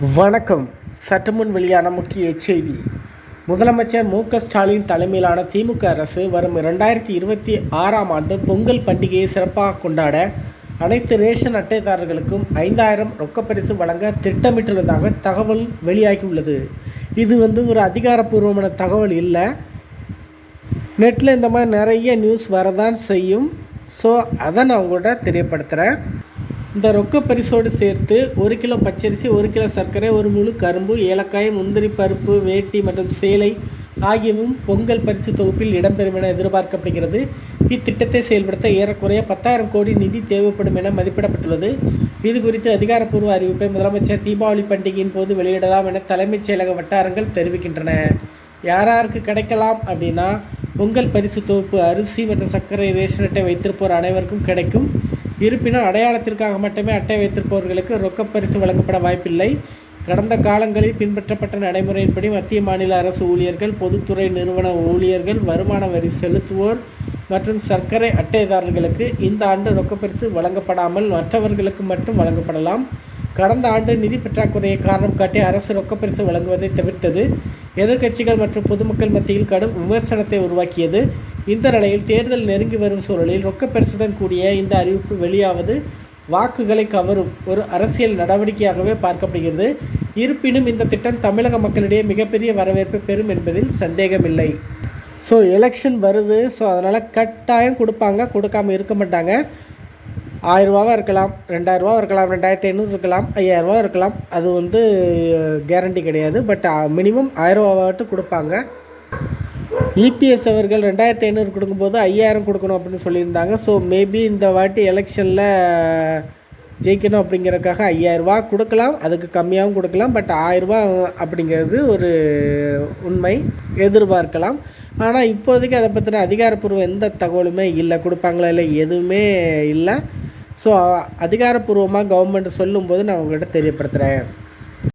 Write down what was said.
வணக்கம். சற்றுமுன் வெளியான முக்கிய செய்தி. முதலமைச்சர் மு க ஸ்டாலின் தலைமையிலான திமுக அரசு வரும் இரண்டாயிரத்தி இருபத்தி ஆறாம் ஆண்டு பொங்கல் பண்டிகையை சிறப்பாக கொண்டாட அனைத்து ரேஷன் அட்டைதாரர்களுக்கும் ஐந்தாயிரம் ரொக்கப்பரிசு வழங்க திட்டமிட்டுள்ளதாக தகவல் வெளியாகியுள்ளது. இது வந்து ஒரு அதிகாரப்பூர்வமான தகவல் இல்லை. நெட்டில் இந்த மாதிரி நிறைய நியூஸ் வரதான் செய்யும். ஸோ அதை நான் உங்கள்கிட்ட தெரியப்படுத்துகிறேன் இந்த ரொக்க பரிசோடு சேர்த்து ஒரு கிலோ பச்சரிசி ஒரு கிலோ சர்க்கரை ஒரு முழு கரும்பு ஏலக்காய் முந்திரி பருப்பு வேட்டி மற்றும் சேலை ஆகியவும் பொங்கல் பரிசு தொகுப்பில் இடம்பெறும் என எதிர்பார்க்கப்படுகிறது. இத்திட்டத்தை செயல்படுத்த ஏறக்குறைய பத்தாயிரம் கோடி நிதி தேவைப்படும் என மதிப்பிடப்பட்டுள்ளது. இது குறித்து அதிகாரப்பூர்வ அறிவிப்பை முதலமைச்சர் தீபாவளி பண்டிகையின் போது வெளியிடலாம் என தலைமைச் செயலக வட்டாரங்கள் தெரிவிக்கின்றன. யார் யாருக்கு கிடைக்கலாம் அப்படின்னா பொங்கல் பரிசு தொகுப்பு அரிசி மற்றும் சர்க்கரை ரேஷன் அட்டை வைத்திருப்போர் அனைவருக்கும் கிடைக்கும். இருப்பினும் அடையாளத்திற்காக மட்டுமே அட்டை வைத்திருப்பவர்களுக்கு ரொக்கப் பரிசு வழங்கப்பட வாய்ப்பில்லை. கடந்த காலங்களில் பின்பற்றப்பட்ட நடைமுறையின்படி மத்திய மாநில அரசு ஊழியர்கள் பொதுத்துறை நிறுவன ஊழியர்கள் வருமான வரி செலுத்துவோர் மற்றும் சர்க்கரை அட்டைதாரர்களுக்கு இந்த ஆண்டு ரொக்கப்பரிசு வழங்கப்படாமல் மற்றவர்களுக்கு மட்டும் வழங்கப்படலாம். கடந்த ஆண்டு நிதி பற்றாக்குறையை காரணம் காட்டி அரசு ரொக்கப்பரிசு வழங்குவதை தவிர்த்தது. எதிர்க்கட்சிகள் மற்றும் பொதுமக்கள் மத்தியில் கடும் விமர்சனத்தை உருவாக்கியது. இந்த நிலையில் தேர்தல் நெருங்கி வரும் சூழலில் ரொக்கப்பரிசுடன் கூடிய இந்த அறிவிப்பு வெளியாவது வாக்குகளை கவரும் ஒரு அரசியல் நடவடிக்கையாகவே பார்க்கப்படுகிறது. இருப்பினும் இந்த திட்டம் தமிழக மக்களிடையே மிகப்பெரிய வரவேற்பை பெறும் என்பதில் சந்தேகமில்லை. ஸோ எலெக்ஷன் வருது. ஸோ அதனால் கட்டாயம் கொடுப்பாங்க. கொடுக்காம இருக்க மாட்டாங்க. ஆயிரரூபாவாக இருக்கலாம் ரெண்டாயிரரூபா இருக்கலாம் ரெண்டாயிரத்தி ஐநூறு இருக்கலாம் ஐயாயிரரூபா இருக்கலாம். அது வந்து கேரண்டி கிடையாது. பட் மினிமம் ஆயிரரூபாவாட்டு கொடுப்பாங்க. இபிஎஸ் அவர்கள் ரெண்டாயிரத்தி ஐநூறு கொடுக்கும்போது ஐயாயிரம் கொடுக்கணும் அப்படின்னு சொல்லியிருந்தாங்க. ஸோ மேபி இந்த வாட்டி எலெக்ஷனில் ஜெயிக்கணும் அப்படிங்கிறதுக்காக ஐயாயிரரூபா கொடுக்கலாம். அதுக்கு கம்மியாகவும் கொடுக்கலாம். பட் ஆயிரரூபா அப்படிங்கிறது ஒரு உண்மை எதிர்பார்க்கலாம். ஆனால் இப்போதைக்கு அதை பற்றின அதிகாரப்பூர்வம் எந்த தகவலுமே இல்லை. கொடுப்பாங்களா இல்லை எதுவுமே இல்லை. ஸோ அதிகாரப்பூர்வமாக கவர்மெண்ட் சொல்லும்போது நான் உங்கள்கிட்ட தெரியப்படுத்துகிறேன்